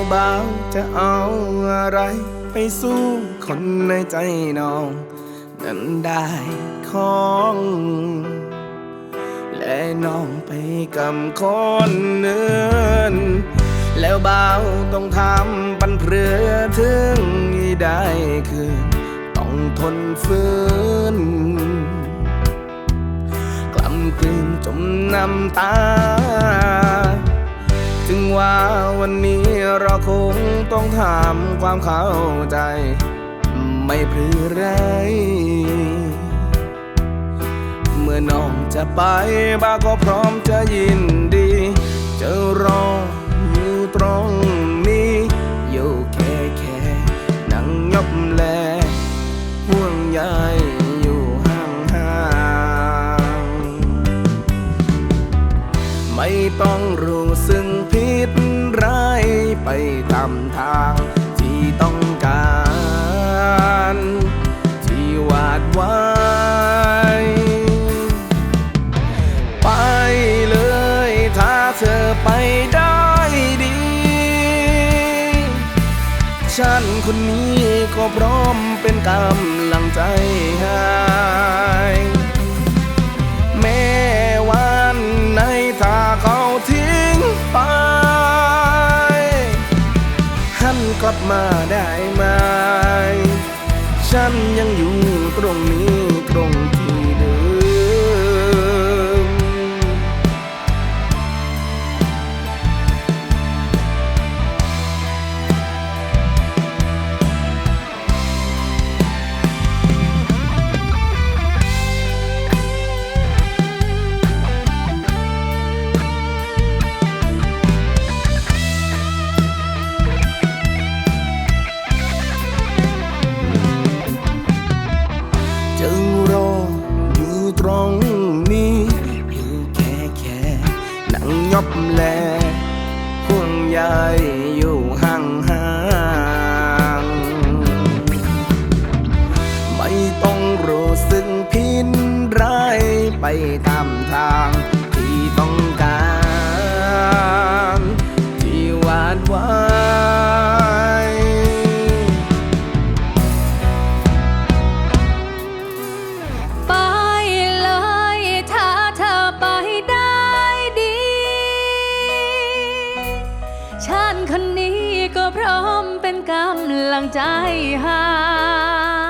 แล้วบ่าวจะเอาอะไร ไปสู้คนในใจน้อง นั้นได้ของและน้องไปกับคนเนินแล้วบ่าวต้องทำบันเพรือถึงได้คืนต้องทนฝืนกล้ำกลืนจมน้ำตา ถึงว่าวันนี้เราคงต้องทำความเข้าใจ ไม่พรือไร เมื่อน้องจะไปบ้าก็พร้อมจะยินดี จะรออยู่ตรงนี้ อยู่แค่แค่นั่งยบแลห่วงใยอยู่ห่างห่างๆไม่ต้องรู้สึกผิด ไปตามทางที่ต้องการ ที่วาดไว้ ไปเลยถ้าเธอไปได้ดี ฉันคนนี้ก็พร้อมเป็นกำลังใจให้แม้ มาได้ไหม ฉันยังอยู่ตรงนี้ตรง อบแลห่วงใยอยู่ห่างห่างไม่ต้องรู้สึกผิดร้ายไปตามทาง ฉันคนนี้ก็พร้อมเป็นกำลังใจให้